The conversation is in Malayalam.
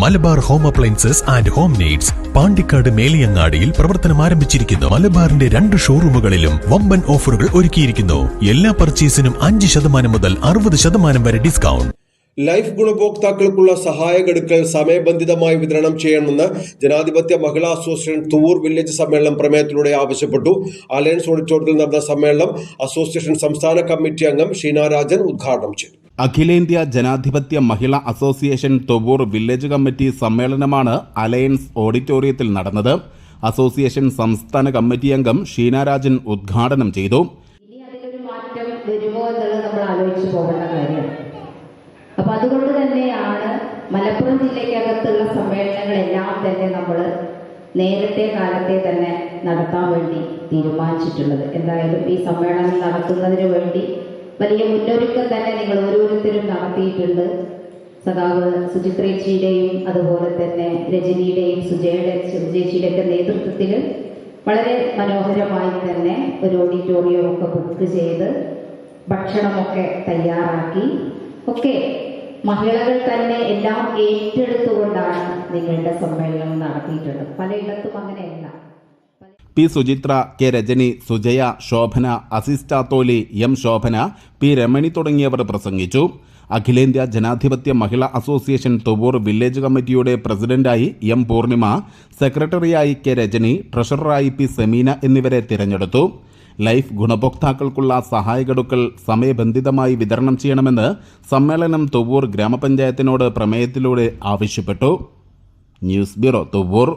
Malabar home appliances and home needs Pandikkad മേലിയങ്ങാടിയിൽ പ്രവർത്തനം ആരംഭിച്ചിരിക്കുന്നു. മലബാറിന്റെ രണ്ട് ഷോറൂമുകളിലും വമ്പൻ ഓഫറുകൾ ഒരുക്കിയിരിക്കുന്നു. എല്ലാ പർച്ചേസിനും അഞ്ച് ശതമാനം മുതൽ അറുപത് ശതമാനം വരെ ഡിസ്കൗണ്ട്. ലൈഫ് ഗുണഭോക്താക്കൾക്കുള്ള സഹായ ഗഡുക്കൾ സമയബന്ധിതമായി വിതരണം ചെയ്യണമെന്ന് ജനാധിപത്യ മഹിളാ അസോസിയേഷൻ തൂർ വില്ലേജ് സമ്മേളനം പ്രമേയത്തിലൂടെ ആവശ്യപ്പെട്ടു. അലയൻസ് ഓഡിറ്റോറിയത്തിൽ നടന്ന സമ്മേളനം അസോസിയേഷൻ സംസ്ഥാന കമ്മിറ്റി അംഗം ഷീന രാജൻ ഉദ്ഘാടനം ചെയ്തു. അഖിലേന്ത്യാ ജനാധിപത്യ മഹിളാ അസോസിയേഷൻ തൊവൂർ വില്ലേജ് കമ്മിറ്റി സമ്മേളനമാണ് അലയൻസ് ഓഡിറ്റോറിയത്തിൽ നടന്നത്. അസോസിയേഷൻ സംസ്ഥാന കമ്മിറ്റി അംഗം ഷീനാരാജൻ ഉദ്ഘാടനം ചെയ്തു. അപ്പൊ അതുകൊണ്ട് തന്നെയാണ് മലപ്പുറം ജില്ലയ്ക്കകത്തുള്ള സമ്മേളനങ്ങളെല്ലാം തന്നെ നമ്മൾ നേരത്തെ കാലത്തെ തന്നെ നടത്താൻ വേണ്ടി തീരുമാനിച്ചിട്ടുള്ളത്. എന്തായാലും ഈ സമ്മേളനം നടത്തുന്നതിന് വേണ്ടി വലിയ മുന്നൊരുക്കം തന്നെ നിങ്ങൾ ഓരോരുത്തരും നടത്തിയിട്ടുണ്ട്. സഖാവ് സുചിത്രേച്ചിയുടെയും അതുപോലെ തന്നെ രജനിയുടെയും സുജയുടെ സുജേച്ചിയുടെയൊക്കെ നേതൃത്വത്തിൽ വളരെ മനോഹരമായി തന്നെ ഒരു ഓഡിറ്റോറിയം ഒക്കെ ബുക്ക് ചെയ്ത് ഭക്ഷണമൊക്കെ തയ്യാറാക്കി. ഒക്കെ മഹിളകൾ തന്നെ എല്ലാം ഏറ്റെടുത്തുകൊണ്ടാണ് നിങ്ങളുടെ സമ്മേളനം നടത്തിയിട്ടുള്ളത്. പലയിടത്തും അങ്ങനെയല്ല. പി സുചിത്ര കെ രജനി സുജയ ശോഭന അസിസ്റ്റാത്തോലി എം ശോഭന പി രമണി തുടങ്ങിയവർ പ്രസംഗിച്ചു. അഖിലേന്ത്യാ ജനാധിപത്യ മഹിളാ അസോസിയേഷൻ തൊവൂർ വില്ലേജ് കമ്മിറ്റിയുടെ പ്രസിഡന്റായി എം പൂർണിമ സെക്രട്ടറിയായി കെ രജനി ട്രഷററായി പി സെമീന എന്നിവരെ തിരഞ്ഞെടുത്തു. ലൈഫ് ഗുണഭോക്താക്കൾക്കുള്ള സഹായകടുക്കൾ സമയബന്ധിതമായി വിതരണം ചെയ്യണമെന്ന് സമ്മേളനം തൊവൂർ ഗ്രാമപഞ്ചായത്തിനോട് പ്രമേയത്തിലൂടെ ആവശ്യപ്പെട്ടു. News bureau Thovoor